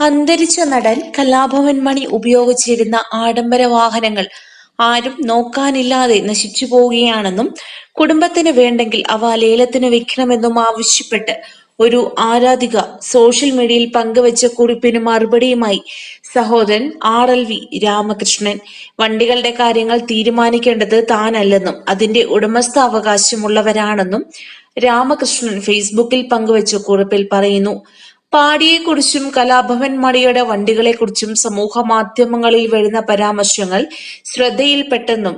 അന്തരിച്ച നടൻ കലാഭവൻ മണി ഉപയോഗിച്ചിരുന്ന ആഡംബര വാഹനങ്ങൾ ആരും നോക്കാനില്ലാതെ നശിച്ചു പോവുകയാണെന്നും കുടുംബത്തിന് വേണ്ടെങ്കിൽ അവ ലേലത്തിന് വെക്കണമെന്നും ആവശ്യപ്പെട്ട് ഒരു ആരാധിക സോഷ്യൽ മീഡിയയിൽ പങ്കുവച്ച കുറിപ്പിന് മറുപടിയുമായി സഹോദരൻ ആർ എൽ വി രാമകൃഷ്ണൻ. വണ്ടികളുടെ കാര്യങ്ങൾ തീരുമാനിക്കേണ്ടത് താനല്ലെന്നും അതിന്റെ ഉടമസ്ഥാവകാശമുള്ളവരാണെന്നും രാമകൃഷ്ണൻ ഫേസ്ബുക്കിൽ പങ്കുവച്ച കുറിപ്പിൽ പറയുന്നു. പാടിയെക്കുറിച്ചും കലാഭവൻ മണിയുടെ വണ്ടികളെക്കുറിച്ചും സമൂഹ മാധ്യമങ്ങളിൽ വരുന്ന പരാമർശങ്ങൾ ശ്രദ്ധയിൽപ്പെട്ടെന്നും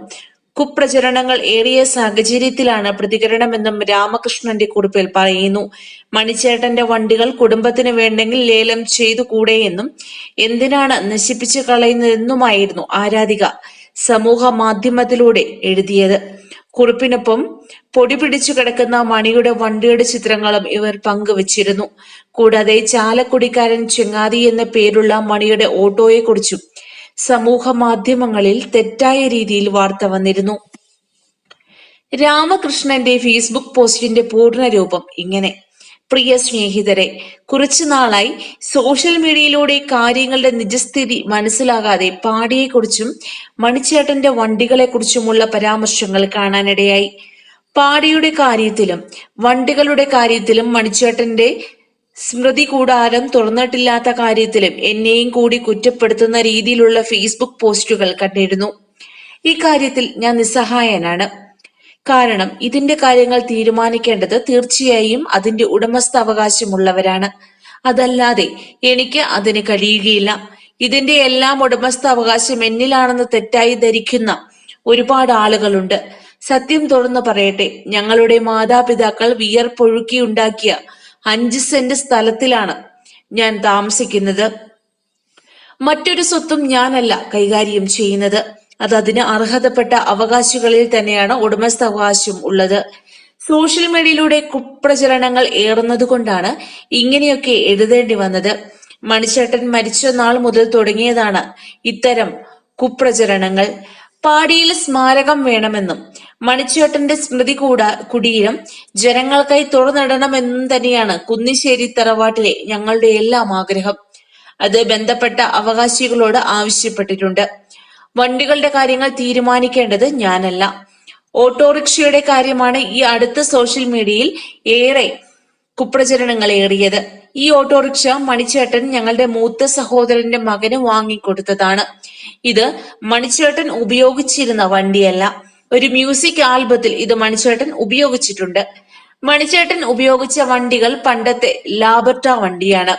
കുപ്രചരണങ്ങൾ ഏറിയ സാഹചര്യത്തിലാണ് പ്രതികരണമെന്നും രാമകൃഷ്ണന്റെ കുറിപ്പിൽ പറയുന്നു. മണിച്ചേട്ടന്റെ വണ്ടികൾ കുടുംബത്തിന് വേണ്ടെങ്കിൽ ലേലം ചെയ്തു കൂടെയെന്നും എന്തിനാണ് നശിപ്പിച്ചു കളയുന്നതെന്നുമായിരുന്നു ആരാധിക സമൂഹ മാധ്യമത്തിലൂടെ എഴുതിയത്. കുറിപ്പിനൊപ്പം പൊടി പിടിച്ചു കിടക്കുന്ന മണിയുടെ വണ്ടിയുടെ ചിത്രങ്ങളും ഇവർ പങ്കുവച്ചിരുന്നു. കൂടാതെ ചാലക്കുടിക്കാരൻ ചെങ്ങാതി എന്ന പേരുള്ള മണിയുടെ ഓട്ടോയെക്കുറിച്ചും സമൂഹ മാധ്യമങ്ങളിൽ തെറ്റായ രീതിയിൽ വാർത്ത വന്നിരുന്നു. രാമകൃഷ്ണന്റെ ഫേസ്ബുക്ക് പോസ്റ്റിന്റെ പൂർണ രൂപം ഇങ്ങനെ. പ്രിയ സ്നേഹിതരെ കുറച്ചു നാളായി സോഷ്യൽ മീഡിയയിലൂടെ കാര്യങ്ങളുടെ നിജസ്ഥിതി മനസ്സിലാകാതെ പാടിയെക്കുറിച്ചും മണിച്ചേട്ടന്റെ വണ്ടികളെക്കുറിച്ചുമുള്ള പരാമർശങ്ങൾ കാണാനിടയായി. പാടിയുടെ കാര്യത്തിലും വണ്ടികളുടെ കാര്യത്തിലും മണിച്ചേട്ടന്റെ സ്മൃതി കൂടാരം തുറന്നിട്ടില്ലാത്ത കാര്യത്തിലും എന്നെയും കൂടി കുറ്റപ്പെടുത്തുന്ന രീതിയിലുള്ള ഫേസ്ബുക്ക് പോസ്റ്റുകൾ കണ്ടിരുന്നു. ഈ കാര്യത്തിൽ ഞാൻ നിസ്സഹായനാണ്. കാരണം ഇതിന്റെ കാര്യങ്ങൾ തീരുമാനിക്കേണ്ടത് തീർച്ചയായും അതിന്റെ ഉടമസ്ഥാവകാശമുള്ളവരാണ്. അതല്ലാതെ എനിക്ക് അതിന് കഴിയുകയില്ല. ഇതിന്റെ എല്ലാം ഉടമസ്ഥാവകാശം എന്നിലാണെന്ന് തെറ്റായി ധരിക്കുന്ന ഒരുപാട് ആളുകളുണ്ട്. സത്യം തുറന്നു പറയട്ടെ ഞങ്ങളുടെ മാതാപിതാക്കൾ വിയർപ്പൊഴുക്കി ഉണ്ടാക്കിയ അഞ്ച് സെന്റ് സ്ഥലത്തിലാണ് ഞാൻ താമസിക്കുന്നത്. മറ്റൊരു സ്വത്തും ഞാനല്ല കൈകാര്യം ചെയ്യുന്നത്. അത് അതിന് അർഹതപ്പെട്ട അവകാശികളിൽ തന്നെയാണ് ഉടമസ്ഥാവകാശം ഉള്ളത്. സോഷ്യൽ മീഡിയയിലൂടെ കുപ്രചരണങ്ങൾ ഏറുന്നതുകൊണ്ടാണ് ഇങ്ങനെയൊക്കെ എഴുതേണ്ടി വന്നത്. മണിച്ചേട്ടൻ മരിച്ച നാൾ മുതൽ തുടങ്ങിയതാണ് ഇത്തരം കുപ്രചരണങ്ങൾ. പാടിയിൽ സ്മാരകം വേണമെന്നും മണിച്ചേട്ടന്റെ സ്മൃതി കൂട കുടീരം ജനങ്ങൾക്കായി തുറന്നിടണമെന്നും തന്നെയാണ് കുന്നിശ്ശേരി തറവാട്ടിലെ ഞങ്ങളുടെ എല്ലാം ആഗ്രഹം. അത് ബന്ധപ്പെട്ട അവകാശികളോട് ആവശ്യപ്പെട്ടിട്ടുണ്ട്. വണ്ടികളുടെ കാര്യങ്ങൾ തീരുമാനിക്കേണ്ടത് ഞാനല്ല. ഓട്ടോറിക്ഷയുടെ കാര്യമാണ് ഈ അടുത്ത സോഷ്യൽ മീഡിയയിൽ ഏറെ കുപ്രചരണങ്ങൾ ഏറിയത്. ഈ ഓട്ടോറിക്ഷ മണിച്ചേട്ടൻ ഞങ്ങളുടെ മൂത്ത സഹോദരന്റെ മകന് വാങ്ങിക്കൊടുത്തതാണ്. ഇത് മണിച്ചേട്ടൻ ഉപയോഗിച്ചിരുന്ന വണ്ടിയല്ല. ഒരു മ്യൂസിക് ആൽബത്തിൽ ഇത് മണിച്ചേട്ടൻ ഉപയോഗിച്ചിട്ടുണ്ട്. മണിച്ചേട്ടൻ ഉപയോഗിച്ച വണ്ടികൾ പണ്ടത്തെ ലാബർട്ട വണ്ടിയാണ്.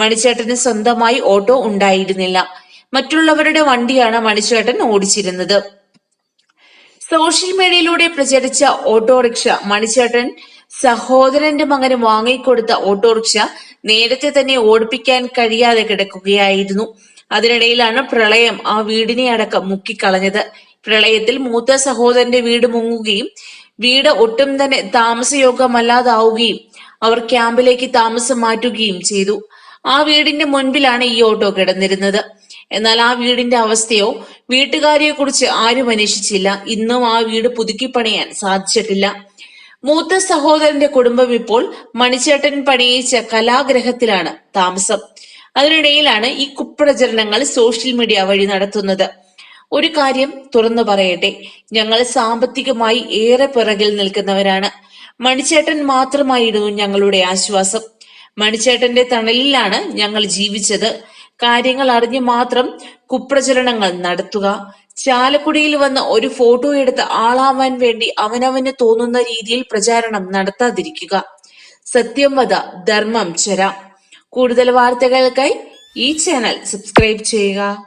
മണിച്ചേട്ടന് സ്വന്തമായി ഓട്ടോ ഉണ്ടായിരുന്നില്ല. മറ്റുള്ളവരുടെ വണ്ടിയാണ് മണിച്ചേട്ടൻ ഓടിച്ചിരുന്നത്. സോഷ്യൽ മീഡിയയിലൂടെ പ്രചരിച്ച ഓട്ടോറിക്ഷ മണിച്ചേട്ടൻ സഹോദരന്റെ മകന് വാങ്ങിക്കൊടുത്ത ഓട്ടോറിക്ഷ നേരത്തെ തന്നെ ഓടിപ്പിക്കാൻ കഴിയാതെ കിടക്കുകയായിരുന്നു. അതിനിടയിലാണ് പ്രളയം ആ വീടിനെ അടക്കം മുക്കിക്കളഞ്ഞത്. പ്രളയത്തിൽ മൂത്ത സഹോദരന്റെ വീട് മുങ്ങുകയും വീട് ഒട്ടും തന്നെ താമസയോഗ്യമല്ലാതാവുകയും അവർ ക്യാമ്പിലേക്ക് താമസം മാറ്റുകയും ചെയ്തു. ആ വീടിന്റെ മുൻപിലാണ് ഈ ഓട്ടോ കിടന്നിരുന്നത്. എന്നാൽ ആ വീടിന്റെ അവസ്ഥയോ വീട്ടുകാരിയെ കുറിച്ച് ആരും അന്വേഷിച്ചില്ല. ഇന്നും ആ വീട് പുതുക്കി പണിയാൻ സാധിച്ചിട്ടില്ല. മൂത്ത സഹോദരന്റെ കുടുംബം ഇപ്പോൾ മണിച്ചേട്ടൻ പണിയിച്ച കലാഗ്രഹത്തിലാണ് താമസം. അതിനിടയിലാണ് ഈ കുപ്രചരണങ്ങൾ സോഷ്യൽ മീഡിയ വഴി നടത്തുന്നത്. ഒരു കാര്യം തുറന്നു പറയട്ടെ. ഞങ്ങൾ സാമ്പത്തികമായി ഏറെ പിറകിൽ നിൽക്കുന്നവരാണ്. മണിച്ചേട്ടൻ മാത്രമായിരുന്നു ഞങ്ങളുടെ ആശ്വാസം. മണിച്ചേട്ടന്റെ തണലിലാണ് ഞങ്ങൾ ജീവിച്ചത്. കാര്യങ്ങൾ അറിഞ്ഞു മാത്രം കുപ്രചരണങ്ങൾ നടത്തുക. ചാലക്കുടിയിൽ വന്ന് ഒരു ഫോട്ടോ എടുത്ത് ആളാവാൻ വേണ്ടി അവനവന് തോന്നുന്ന രീതിയിൽ പ്രചാരണം നടത്താതിരിക്കുക. സത്യം വധ ധർമ്മം ചര. കൂടുതൽ വാർത്തകൾക്കായി ഈ ചാനൽ സബ്സ്ക്രൈബ് ചെയ്യുക.